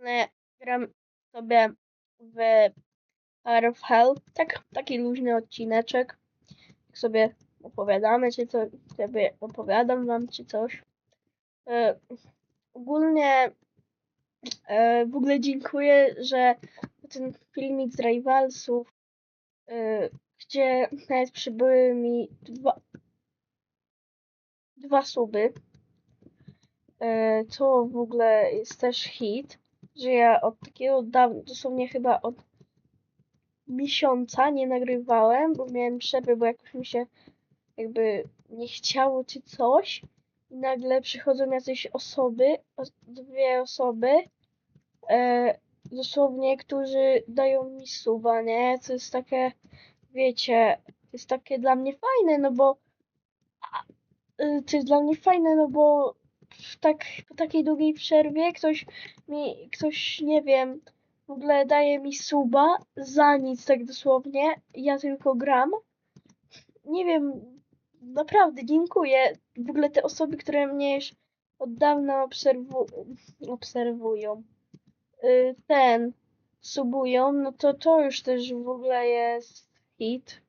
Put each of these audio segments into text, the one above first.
ogólnie gram sobie w Power of Hell. Tak, taki luźny odcineczek. Jak sobie opowiadamy, czy co sobie opowiadam wam, czy coś. E, ogólnie e, w ogóle dziękuję, że ten filmik z Rivalsów, e, gdzie nawet przybyły mi dwa, dwa suby. E, to w ogóle jest też hit, że ja od takiego dawno, dosłownie chyba od miesiąca nie nagrywałem, bo miałem przerwę, bo jakoś mi się jakby nie chciało czy coś. I nagle przychodzą jacyś osoby, os- dwie osoby, e, dosłownie, którzy dają mi suba, nie? To jest takie, wiecie, jest takie dla mnie fajne, no bo a, y, to jest dla mnie fajne, no bo w tak, po takiej długiej przerwie ktoś mi, ktoś, nie wiem, w ogóle daje mi suba za nic, tak dosłownie. Ja tylko gram. Nie wiem, naprawdę dziękuję. W ogóle te osoby, które mnie już od dawna obserwu obserwują, y, ten, subują, no to to już też w ogóle jest hit.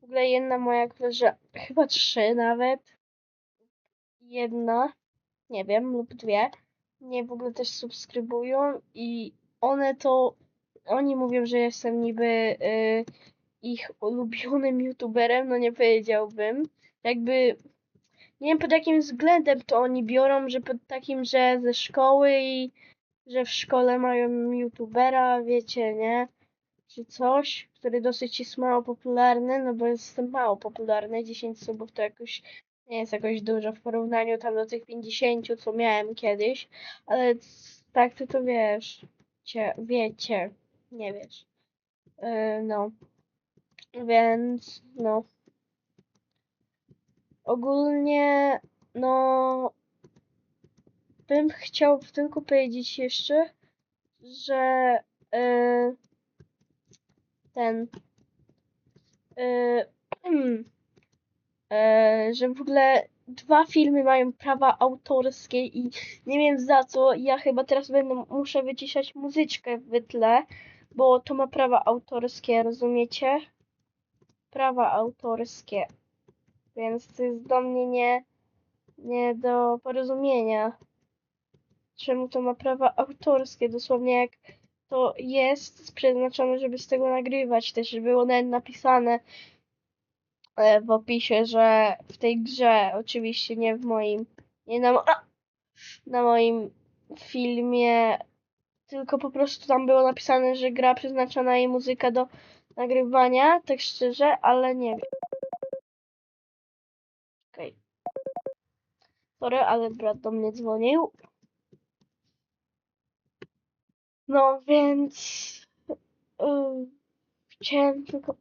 W ogóle jedna moja koleżanka, chyba trzy nawet, jedna, nie wiem, lub dwie, mnie w ogóle też subskrybują i one to, oni mówią, że jestem niby y, ich ulubionym youtuberem, no nie powiedziałbym. Jakby, nie wiem pod jakim względem to oni biorą, że pod takim, że ze szkoły i że w szkole mają youtubera, wiecie, nie? Czy coś, który dosyć jest mało popularny, no bo jestem mało popularny, 10 subów to jakoś nie jest jakoś dużo w porównaniu tam do tych 50, co miałem kiedyś, ale tak ty to wiesz, cie, wiecie, nie wiesz. Yy, no, więc no. Ogólnie, no, bym chciał tylko powiedzieć jeszcze, że yy, ten, yy, że w ogóle dwa filmy mają prawa autorskie i nie wiem za co. Ja chyba teraz będę muszę wyciszać muzyczkę w tle, bo to ma prawa autorskie, rozumiecie? Prawa autorskie. Więc to jest do mnie nie, nie do porozumienia. Czemu to ma prawa autorskie? Dosłownie jak to jest przeznaczone, żeby z tego nagrywać, też było nawet napisane e, w opisie, że w tej grze, oczywiście nie w moim, nie na, na moim filmie, tylko po prostu tam było napisane, że gra przeznaczona i muzyka do nagrywania, tak szczerze, ale nie wiem. Okej. Sorry, ale brat do mnie dzwonił. No więc yy, chciałem tylko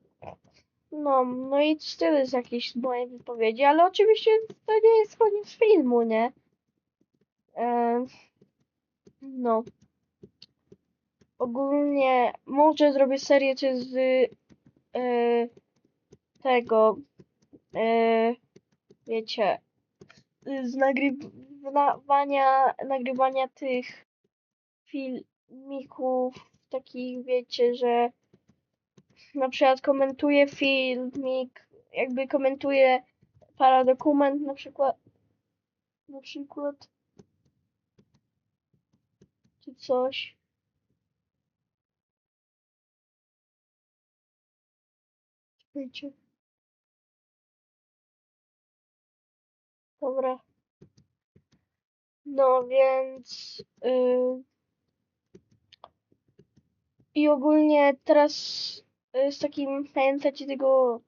no, no i tyle z jakiejś mojej wypowiedzi, ale oczywiście to nie jest koniec filmu, nie? Em, no. Ogólnie może zrobię serię czy z e, tego, e, wiecie, z nagrywania, nagrywania tych filmików, takich wiecie, że na przykład komentuję filmik, jakby komentuję paradokument na przykład, na przykład, czy coś. Czekajcie. Dobra. No więc. Yy... I ogólnie teraz z takim, pamiętacie tego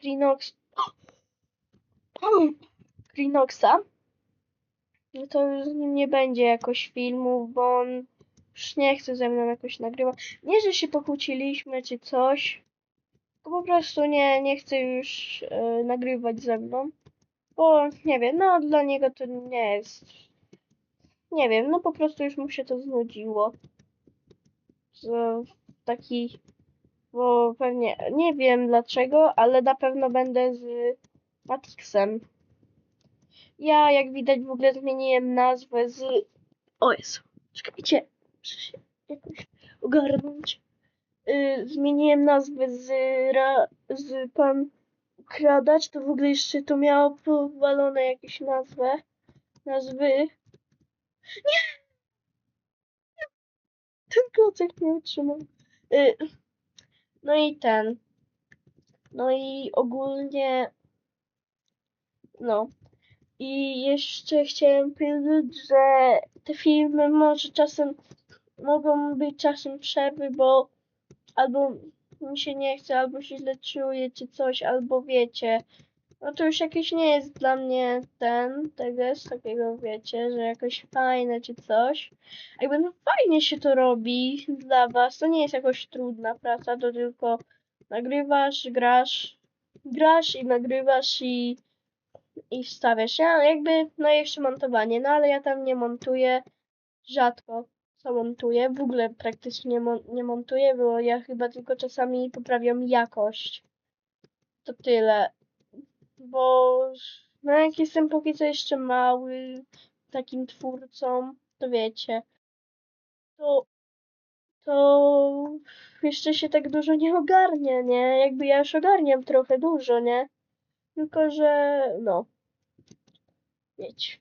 Greenox, Greenoxa? No to już z nim nie będzie jakoś filmów, bo on już nie chce ze mną jakoś nagrywać. Nie, że się pokłóciliśmy czy coś, tylko po prostu nie, nie chce już y, nagrywać ze mną, bo nie wiem, no dla niego to nie jest, nie wiem, no po prostu już mu się to znudziło. Że taki, bo pewnie, nie wiem dlaczego, ale na pewno będę z Matixem. Ja, jak widać, w ogóle zmieniłem nazwę z... O Jezu, czekajcie. ogarnąć. Y, zmieniłem nazwę z, ra, z pan Kradacz, to w ogóle jeszcze to miało powalone jakieś nazwę. Nazwy. Nie! Ten klocek nie utrzymał. Y, no i ten. No i ogólnie. No. I jeszcze chciałem powiedzieć, że te filmy może czasem mogą być czasem przerwy, bo albo mi się nie chce, albo się źle czuję, czy coś, albo wiecie. No to już jakieś nie jest dla mnie ten, tego jest takiego, wiecie, że jakoś fajne, czy coś. Jakby no fajnie się to robi dla was, to nie jest jakoś trudna praca, to tylko nagrywasz, grasz, grasz i nagrywasz i, i wstawiasz. Ja jakby, no jeszcze montowanie, no ale ja tam nie montuję, rzadko co montuję, w ogóle praktycznie nie, mon- nie montuję, bo ja chyba tylko czasami poprawiam jakość. To tyle. Bo no jak jestem póki co jeszcze mały, takim twórcą, to wiecie, to, to jeszcze się tak dużo nie ogarnia, nie? Jakby ja już ogarniam trochę dużo, nie? Tylko, że no, wiecie.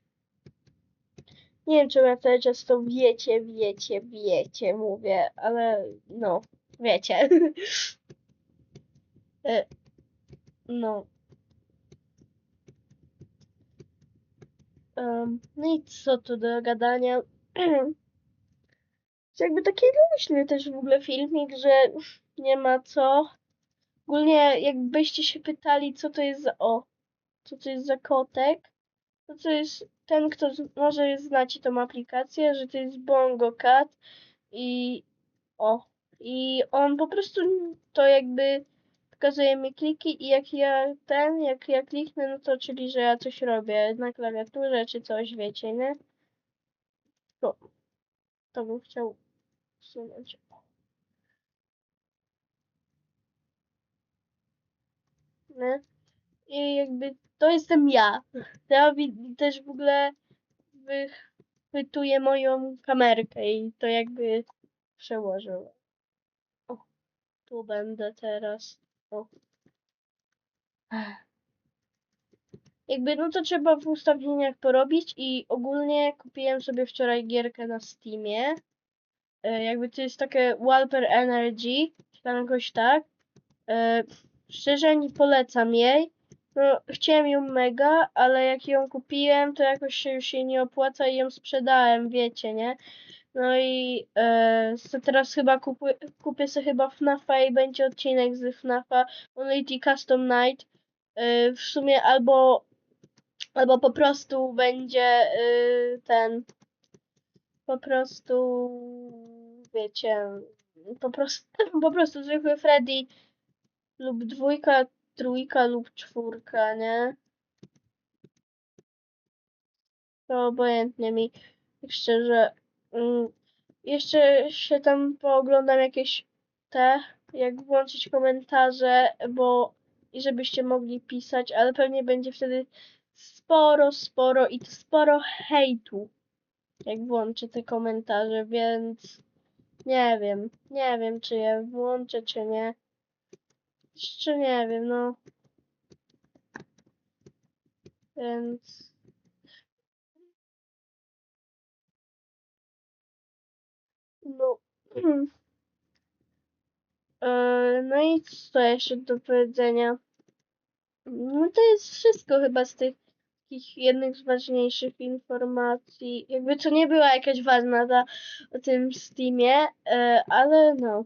Nie wiem, czemu ja cały czas to wiecie, wiecie, wiecie mówię, ale no, wiecie. E, no. Em, no i co tu do gadania? Jakby taki luźny też w ogóle filmik, że nie ma co. Ogólnie jakbyście się pytali, co to jest za... O, co to jest za kotek, to to jest ten, kto może znacie tą aplikację, że to jest Bongo Cat i o, i on po prostu to jakby pokazuje mi kliki i jak ja ten, jak ja kliknę, no to czyli, że ja coś robię na klawiaturze czy coś, wiecie, nie? To, to bym chciał usunąć. Nie? I jakby to jestem ja. Ja też w ogóle wychwytuję moją kamerkę i to jakby przełożyłem. O, tu będę teraz. O. Jakby no to trzeba w ustawieniach porobić i ogólnie kupiłem sobie wczoraj gierkę na Steamie. E, Jakby to jest takie Walper Energy, czy tam jakoś tak. E, Szczerze nie polecam jej. No, chciałem ją mega, ale jak ją kupiłem, to jakoś się już jej nie opłaca i ją sprzedałem, wiecie, nie? No i e, teraz chyba kupuję, kupię sobie chyba FNAFa i będzie odcinek z FNAFa Unity Custom Night. E, w sumie albo, albo po prostu będzie e, ten, po prostu, wiecie, po prostu, po prostu zwykły Freddy lub dwójka, trójka lub czwórka, nie? To obojętnie mi, tak szczerze. Mm, Jeszcze się tam pooglądam jakieś te, jak włączyć komentarze, bo i żebyście mogli pisać, ale pewnie będzie wtedy sporo, sporo i to sporo hejtu, jak włączę te komentarze, więc nie wiem, nie wiem czy je włączę, czy nie. Jeszcze nie wiem, no. Więc. No. E, No i co jeszcze do powiedzenia? No to jest wszystko chyba z tych takich jednych z ważniejszych informacji. Jakby to nie była jakaś ważna ta o tym Steamie, e, ale no.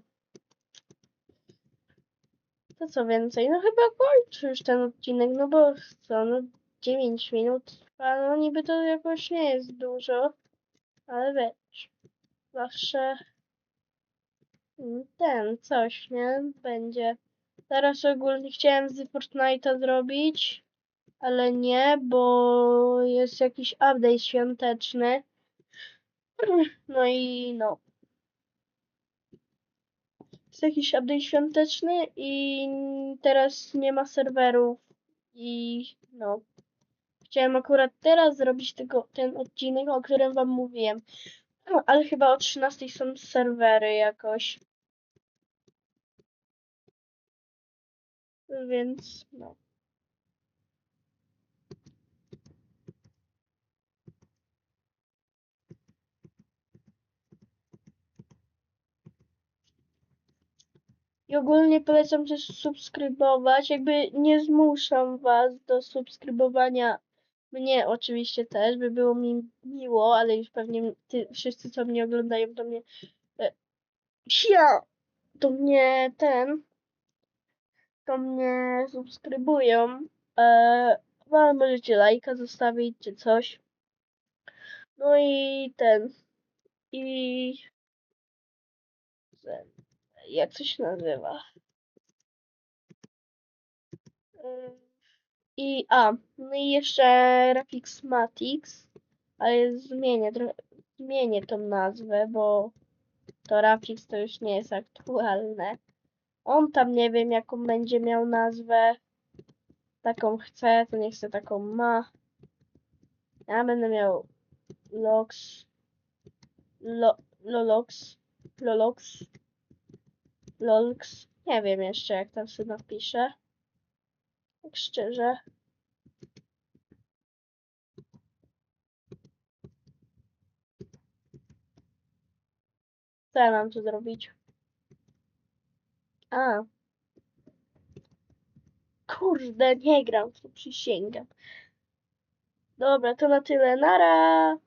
To co więcej? No chyba kończę już ten odcinek, no bo co, no 9 minut trwa, no niby to jakoś nie jest dużo, ale wiesz, zawsze ten, coś, nie? Będzie. Teraz ogólnie chciałem z Fortnite'a zrobić, ale nie, bo jest jakiś update świąteczny. No i no. Jest jakiś update świąteczny i teraz nie ma serwerów i no. Chciałem akurat teraz zrobić tego, ten odcinek, o którym wam mówiłem. No, ale chyba o 13 są serwery jakoś. Więc no. I ogólnie polecam też subskrybować. Jakby nie zmuszam was do subskrybowania mnie oczywiście też, by było mi miło, ale już pewnie ty, wszyscy, co mnie oglądają, to mnie e, ja, to mnie ten, to mnie subskrybują. E, ale możecie lajka zostawić czy coś. No i ten, i jak się nazywa? E, I a, no i jeszcze Rafixmatics, ale zmienię, zmienię tą nazwę, bo to Rafix to już nie jest aktualne. On tam nie wiem jaką będzie miał nazwę. Taką chce, to nie chce taką ma. Ja będę miał Lox. Lo, Lolox. Lolox. Lolx. Nie wiem jeszcze jak tam sobie napiszę. Tak szczerze. Co ja mam tu zrobić? A. Kurde, nie gram to, przysięgam. Dobra, to na tyle. Nara!